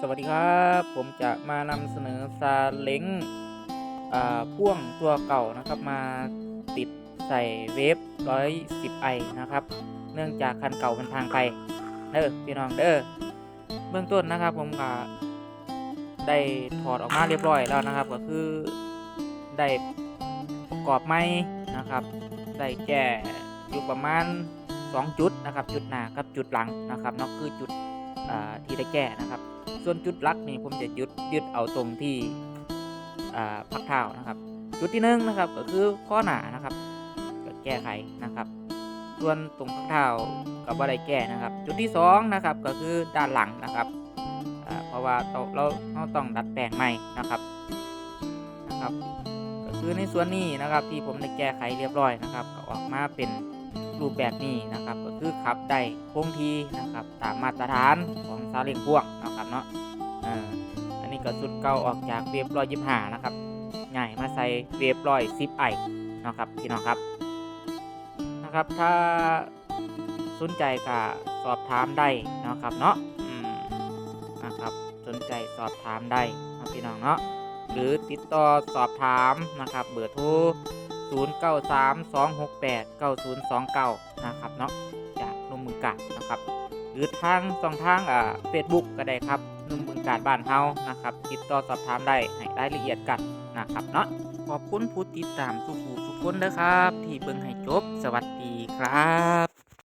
สวัสดีครับ ผมจะมานำเสนอซาเล้งพ่วงตัวเก่านะครับมาติดใส่เวฟ110ไอนะครับ เนื่องจากคันเก่ามันทางไปเด้อพี่น้องเด้อเบื้องต้นนะครับผมก็ได้ถอดออกมาเรียบร้อยแล้วนะครับ ก็คือได้ประกอบไม้นะครับได้แก้อยู่ประมาณ 2 จุดนะครับ จุดหน้ากับจุดหลังนะครับนาะคือจุด ที่ได้แก้นะครับ ส่วนจุดหลักนี่ผมจะยึดยึดเอาตรงที่พักเท้านะครับ จุดที่หนึ่งนะครับก็คือข้อหนานะครับก็แก้ไขนะครับ ส่วนตรงพักเท้าก็บ่ได้แก้นะครับ จุดที่สองนะครับก็คือด้านหลังนะครับเพราะว่าเราเราเราต้องดัดแปลงใหม่นะครับนะครับ ก็คือในส่วนนี้นะครับที่ผมได้แก้ไขเรียบร้อยนะครับก็ออกมาเป็น รูปแบบนี้นะครับก็คือขับได้คงทีนะครับตามมาตรฐานของซาเล้งพ่วงนะครับเนาะอันนี้ก็สุดเก่าออกจากเวฟร้อยยิบห้านะครับง่ายมาใส่เวฟร้อยสิบไอนะครับพี่น้องครับนะครับถ้าสนใจก็สอบถามได้นะครับเนาะนะครับสนใจสอบถามได้นะพี่น้องเนาะหรือติดต่อสอบถามนะครับเบอร์โทร 93 268 9029 นะครับเนาะจากนุ่มมือกาดนะครับ หรือทางสองทางอ่าเฟซบุ๊กก็ได้ครับนุ่มมือกาดบ้านเฮานะครับ ติดต่อสอบถามได้ให้รายละเอียดกันนะครับเนาะขอบคุณผู้ติดตามทุกผู้ทุกคนนะครับ ที่เบิ่งให้จบ สวัสดีครับ